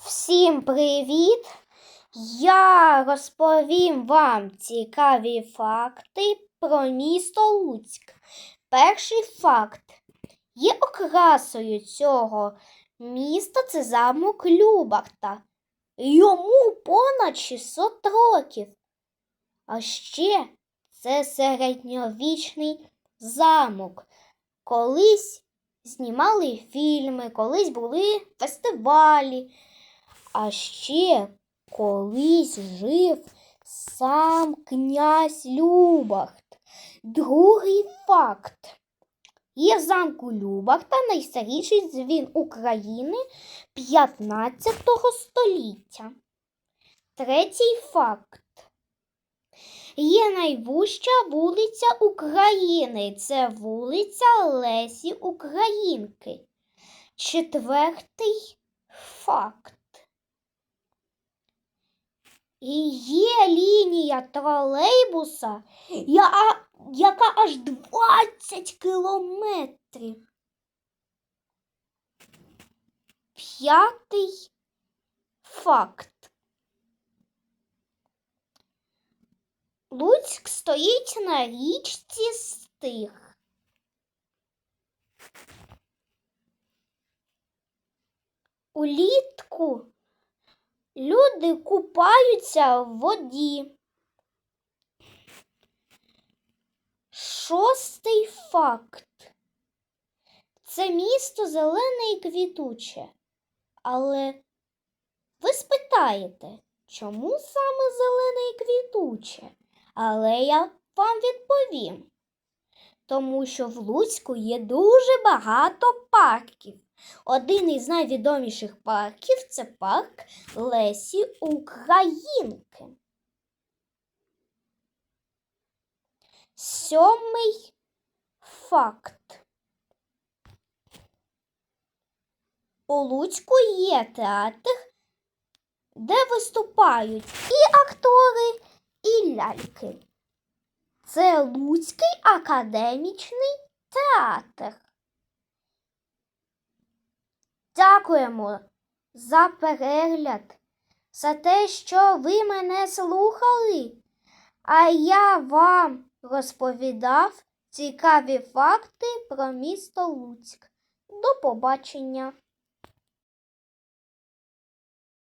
Всім привіт! Я розповім вам цікаві факти про місто Луцьк. Перший факт. Є окрасою цього міста це замок Любахта. Йому понад 600 років. А ще це середньовічний замок. Колись знімали фільми, колись були фестивалі. А ще колись жив сам князь Любахт. Другий факт. Є в замку Любахта найстаріший дзвін України 15 століття. Третій факт. Є найвужча вулиця України. Це вулиця Лесі Українки. Четвертий факт. Є лінія тролейбуса, яка аж 20 кілометрів. П'ятий факт. Луцьк стоїть на річці Стих. Улітку люди купаються в воді. Шостий факт. Це місто зелене і квітуче. Але ви спитаєте, чому саме зелене і квітуче? Але я вам відповім. Тому що в Луцьку є дуже багато парків. Один із найвідоміших парків це парк Лесі Українки. Сьомий факт. У Луцьку є театр, де виступають і актори, і ляльки. Це Луцький академічний театр. Дякуємо за перегляд, за те, що ви мене слухали. А я вам розповідав цікаві факти про місто Луцьк. До побачення!